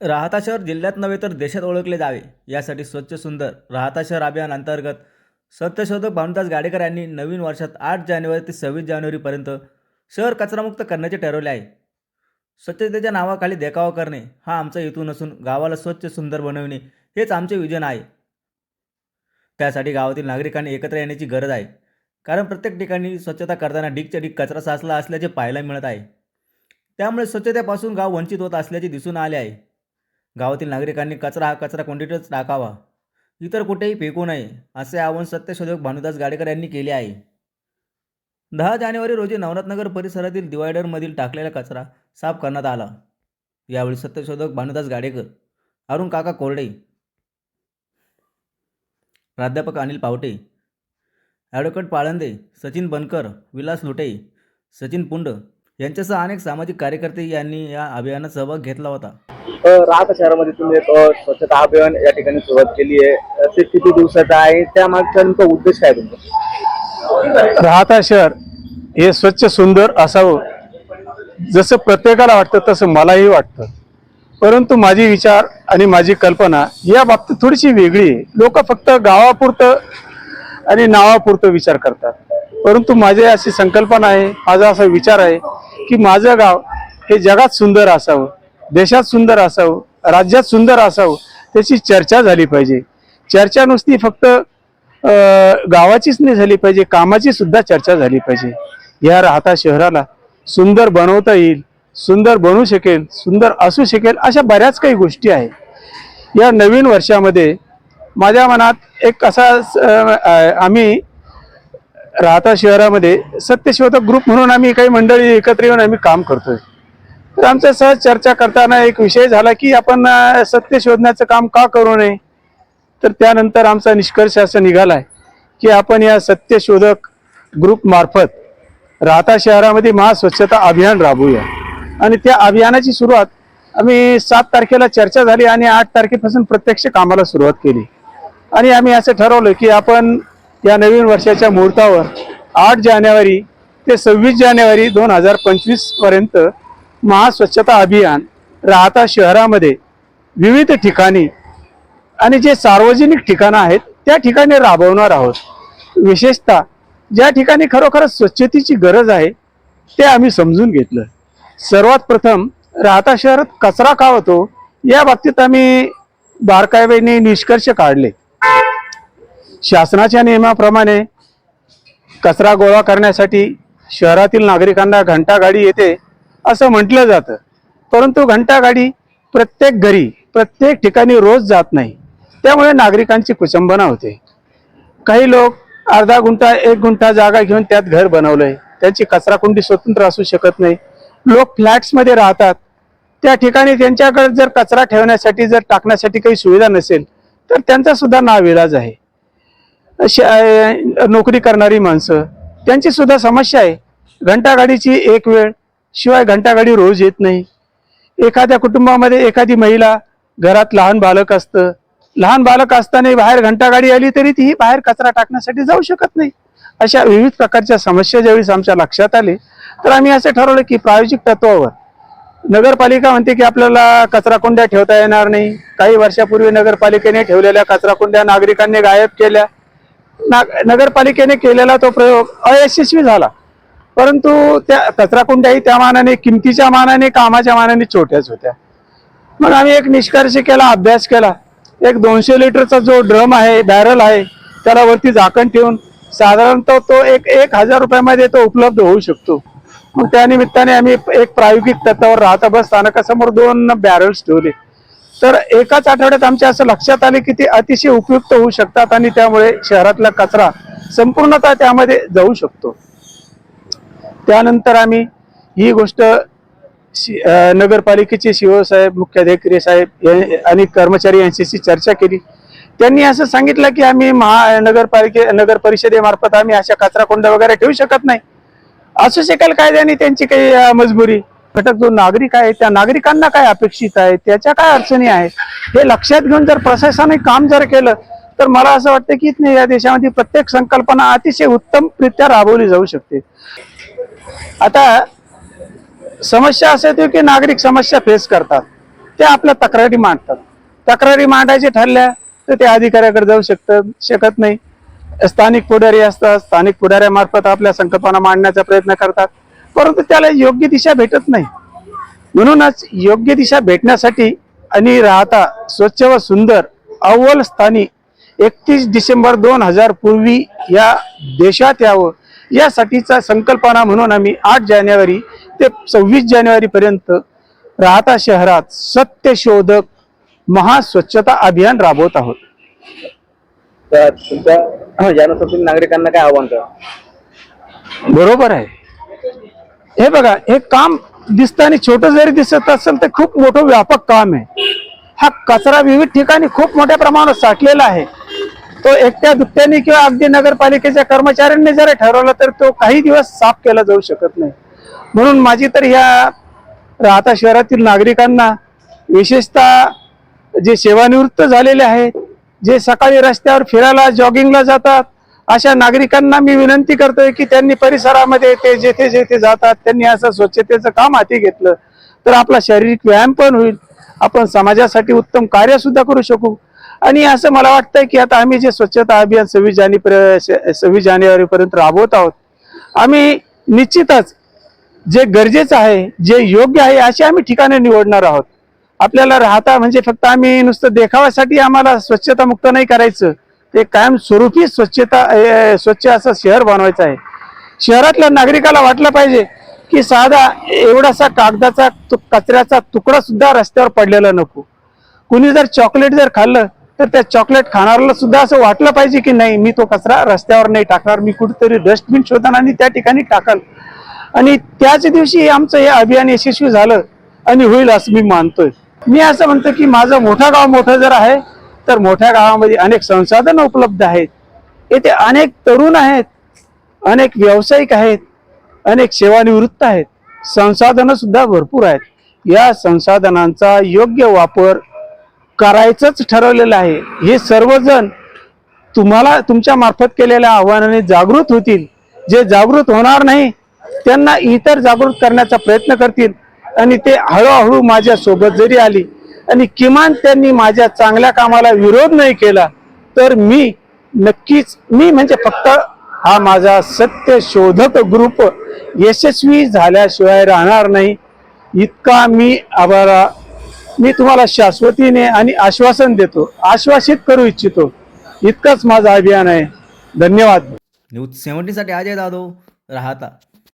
राहता शहर जिल्ह्यात नव्हे तर देशात ओळखले जावे. यासाठी स्वच्छ सुंदर राहता शहर अभियान अंतर्गत सत्यशोधक भानुदास गाडेकर यांनी नवीन वर्षात आठ जानेवारी ते सव्वीस जानेवारीपर्यंत शहर कचरामुक्त करण्याचे ठरवले आहे. स्वच्छतेच्या नावाखाली देखावा करणे हा आमचा हेतू नसून गावाला स्वच्छ सुंदर बनवणे हेच आमचे विजन आहे. त्यासाठी गावातील नागरिकांनी एकत्र येण्याची गरज आहे. कारण प्रत्येक ठिकाणी स्वच्छता करताना ढीकच्या ढीक कचरा साचला असल्याचे पाहायला मिळत आहे. त्यामुळे स्वच्छतेपासून गाव वंचित होत असल्याचे दिसून आले आहे. गावातील नागरिकांनी कचरा हा कचरा कोंडीतच टाकावा. इतर कुठेही फेकू नये असे आवाहन सत्यशोधक भानुदास गाडेकर यांनी केले आहे. दहा जानेवारी रोजी नवनाथनगर परिसरातील डिवायडरमधील टाकलेला कचरा साफ करण्यात आला. यावेळी सत्यशोधक भानुदास गाडेकर अरुण काका कोरडे प्राध्यापक अनिल पावटे ॲडव्होकेट पाळंदे सचिन बनकर विलास लुटे सचिन पुंड यांच्यासह अनेक सामाजिक कार्यकर्ते यांनी या अभियानात सहभाग घेतला होता. राहता शहरामध्ये तुम्ही एक स्वच्छता अभियान या ठिकाणी सुरुवात केली आहे. ते किती दिवसाचं आहे? त्यामागचा नेमका उद्देश काय तुमचा? राहता शहर हे स्वच्छ सुंदर असावं. जसं प्रत्येकाला वाटतं तसं मलाही वाटतं. परंतु माझी विचार आणि माझी कल्पना या बाबतीत थोडीशी वेगळी आहे. लोक फक्त गावापुरतं आणि नावापुरतं विचार करतात. परंतु माझी अशी संकल्पना आहे माझा असा विचार आहे की माझं गाव हे जगात सुंदर असावं. देशात सुंदर असावं राज्यात सुंदर असावं त्याची चर्चा झाली पाहिजे. चर्चा नुसती फक्त गावाचीच नाही झाली पाहिजे कामाची सुद्धा चर्चा झाली पाहिजे. या राहता शहराला सुंदर बनवता येईल सुंदर बनवू शकेल सुंदर असू शकेल अशा बऱ्याच काही गोष्टी आहेत. या नवीन वर्षामध्ये माझ्या मनात एक असा आम्ही राहता शहरामध्ये सत्यशोधक ग्रुप म्हणून आम्ही काही मंडळी एकत्र येऊन आम्ही काम करतोय. तर आमच्या सहज चर्चा करताना एक विषय झाला की आपण सत्य शोधण्याचं काम का करू नये? तर त्यानंतर आमचा निष्कर्ष असं निघालाय की आपण या सत्यशोधक ग्रुपमार्फत ग्रुप मार्फत राहता शहरामध्ये महास्वच्छता अभियान राबवूया. आणि त्या अभियानाची सुरुवात आम्ही सात तारखेला चर्चा झाली आणि आठ तारखेपासून प्रत्यक्ष कामाला सुरुवात केली. आणि आम्ही असं ठरवलं की आपण या नवीन वर्षाच्या मुहूर्तावर आठ जानेवारी ते सव्वीस जानेवारी दोन हजार पंचवीसपर्यंत महास्वच्छता अभियान राहता शहरामध्ये विविध ठिकाणी आणि जे सार्वजनिक ठिकाणं आहेत त्या ठिकाणी राबवणार आहोत. विशेषतः ज्या ठिकाणी खरोखरच स्वच्छतेची गरज आहे ते आम्ही समजून घेतलं. सर्वात प्रथम राहता शहरात कचरा का होतो या बाबतीत आम्ही बारकाईने निष्कर्ष काढले. शासनाच्या नियमाप्रमाणे कचरा गोळा करण्यासाठी शहरातील नागरिकांना घंटागाडी येते असं म्हटलं जातं. परंतु घंटागाडी प्रत्येक घरी प्रत्येक ठिकाणी रोज जात नाही. त्यामुळे नागरिकांची कुचंबना होते. काही लोक अर्धा गुंठा एक गुंठा जागा घेऊन त्यात घर बनवलंय. त्यांची कचराकुंडी स्वतंत्र असू शकत नाही. लोक फ्लॅट्समध्ये राहतात. त्या ठिकाणी त्यांच्याकडे जर कचरा ठेवण्यासाठी जर टाकण्यासाठी काही सुविधा नसेल तर त्यांचा सुद्धा नाविलाज आहे. नोकरी करणारी माणसं त्यांची सुद्धा समस्या आहे. घंटागाडीची एक वेळ शिवाय घंटागाडी रोज येत नाही. एखाद्या कुटुंबामध्ये एखादी महिला घरात लहान बालक असतं. लहान बालक असताना बाहेर घंटागाडी आली तरी तीही बाहेर कचरा टाकण्यासाठी जाऊ शकत नाही. अशा विविध प्रकारच्या समस्या ज्यावेळेस आमच्या लक्षात आले तर आम्ही असं ठरवलं की प्रायोजिक तत्वावर नगरपालिका म्हणते की आपल्याला कचराकुंड्या ठेवता येणार नाही. काही वर्षापूर्वी नगरपालिकेने ठेवलेल्या कचराकुंड्या नागरिकांनी गायब केल्या. नाग नगरपालिकेने केलेला तो प्रयोग अयशस्वी झाला. परंतु त्या कचरा कुंड्याही त्या मानाने किमतीच्या मानाने कामाच्या मानाने छोट्याच होत्या. मग आम्ही एक निष्कर्ष केला अभ्यास केला. एक दोनशे लिटरचा जो ड्रम आहे बॅरल आहे त्याला वरती झाकण ठेवून साधारणतः तो एक एक हजार रुपयामध्ये तो उपलब्ध होऊ शकतो. मग त्या निमित्ताने आम्ही एक प्रायोगिक तत्वावर राहता बस स्थानकासमोर दोन बॅरल्स ठेवले. तर एकाच आठवड्यात आमच्या असं लक्षात आले की ते अतिशय उपयुक्त होऊ शकतात आणि त्यामुळे शहरातला कचरा संपूर्णतः त्यामध्ये जाऊ शकतो. त्यानंतर आम्ही ही गोष्ट नगरपालिकेचे शिवसाहेब मुख्याधिकारी साहेब आणि कर्मचारी यांच्याशी चर्चा केली. त्यांनी असं सांगितलं की आम्ही महानगरपालिके नगर परिषदेमार्फत आम्ही अशा कचराकुंड वगैरे ठेवू शकत नाही. असू शकेल कायद्याने त्यांची काही मजबुरी. घटक जो नागरिक आहे त्या नागरिकांना काय अपेक्षित आहे त्याच्या काय अडचणी आहेत हे लक्षात घेऊन जर प्रशासनाने काम जर केलं तर मला असं वाटतं की नाही या देशामध्ये प्रत्येक संकल्पना अतिशय उत्तमरित्या राबवली जाऊ शकते. आता समस्या असं येते की नागरिक समस्या फेस करतात. ते आपल्या तक्रारी मांडतात. तक्रारी मांडायची ठरल्या तर ते अधिकाऱ्याकडे जाऊ शकतात शकत नाही. स्थानिक पुढारी असतात स्थानिक पुढाऱ्यामार्फत आपल्या संकल्पना मांडण्याचा प्रयत्न करतात. परंतु त्याला योग्य दिशा भेटत नाही. म्हणूनच योग्य दिशा भेटण्यासाठी आणि राहता स्वच्छ व सुंदर अव्वल स्थानी एकतीस डिसेंबर दोन हजार पूर्वी या देशात यावं यासाठीचा संकल्पना म्हणून आम्ही आठ जानेवारी ते सव्वीस जानेवारी पर्यंत राहता शहरात सत्यशोधक महास्वच्छता अभियान राबवत आहोत. तर तुमच्या नागरिकांना काय आव्हान करा? बरोबर आहे. हे बघा हे काम दिसताना छोटं जरी दिसत असेल तर खूप मोठं व्यापक काम आहे. हा कचरा विविध ठिकाणी खूप मोठ्या प्रमाणात साठलेला आहे. तो एकट्या दुकट्याने किंवा अगदी नगरपालिकेच्या कर्मचाऱ्यांनी जरी ठरवलं तर तो काही दिवस साफ केला जाऊ शकत नाही. म्हणून माझी तर ह्या राहता शहरातील नागरिकांना विशेषतः जे सेवानिवृत्त झालेले आहेत जे सकाळी रस्त्यावर फिरायला जॉगिंगला जातात अशा नागरिकांना मी विनंती करतोय की त्यांनी परिसरामध्ये ते जेथे जेथे जातात त्यांनी असं स्वच्छतेचं काम हाती घेतलं तर आपला शारीरिक व्यायाम पण होईल. आपण समाजासाठी उत्तम कार्य सुद्धा करू शकू. आणि असं मला वाटतंय की आता आम्ही जे स्वच्छता अभियान सव्वीस जानेवारी सव्वीस जानेवारी पर्यंत राबवत आहोत आम्ही निश्चितच जे गरजेचं आहे जे योग्य आहे अशी आम्ही ठिकाणे निवडणार आहोत. आपल्याला राहता म्हणजे फक्त आम्ही नुसतं देखाव्यासाठी आम्हाला स्वच्छता मुक्त नाही करायचं. ते कायमस्वरूपी स्वच्छता स्वच्छ असं शहर बनवायचं आहे. शहरातल्या नागरिकाला वाटलं पाहिजे की साधा एवढासा कागदाचा तु- कचऱ्याचा तुकडा सुद्धा रस्त्यावर पडलेला नको. कुणी जर चॉकलेट जर खाल्लं तर त्या चॉकलेट खाणाऱ्याला सुद्धा असं वाटलं पाहिजे की नाही मी तो कचरा रस्त्यावर नाही टाकणार मी कुठेतरी डस्टबिन शोधन आणि त्या ठिकाणी टाकल आणि त्याच दिवशी आमचं हे अभियान यशस्वी झालं आणि होईल असं मी मानतोय. मी असं म्हणतो की माझं मोठा गाव मोठं जर आहे तर मोठ्या गावामध्ये अनेक संसाधनं उपलब्ध आहेत. येथे अनेक तरुण आहेत अनेक व्यावसायिक आहेत अनेक सेवानिवृत्त आहेत. संसाधनं सुद्धा भरपूर आहेत. या संसाधनांचा योग्य वापर करायचंच ठरवलेलं आहे. हे सर्वजण तुम्हाला तुमच्या मार्फत केलेल्या आव्हानाने जागृत होतील. जे जागृत होणार नाही त्यांना इतर जागृत करण्याचा प्रयत्न करतील. आणि ते हळूहळू माझ्या सोबत जरी आली आणि किमान त्यांनी माझ्या चांगल्या कामाला विरोध नाही केला तर मी नक्कीच मी म्हणजे फक्त हा माझा सत्य शोधक ग्रुप यशस्वी झाल्याशिवाय राहणार नाही. इतका मी आभारा मी तुम्हाला शाश्वतीने आणि आश्वासन देतो आश्वासित करू इच्छितो. इतकंच माझं अभियान आहे. धन्यवाद. न्यूज सेव्हन्टीसाठी अजय जाधव राहता.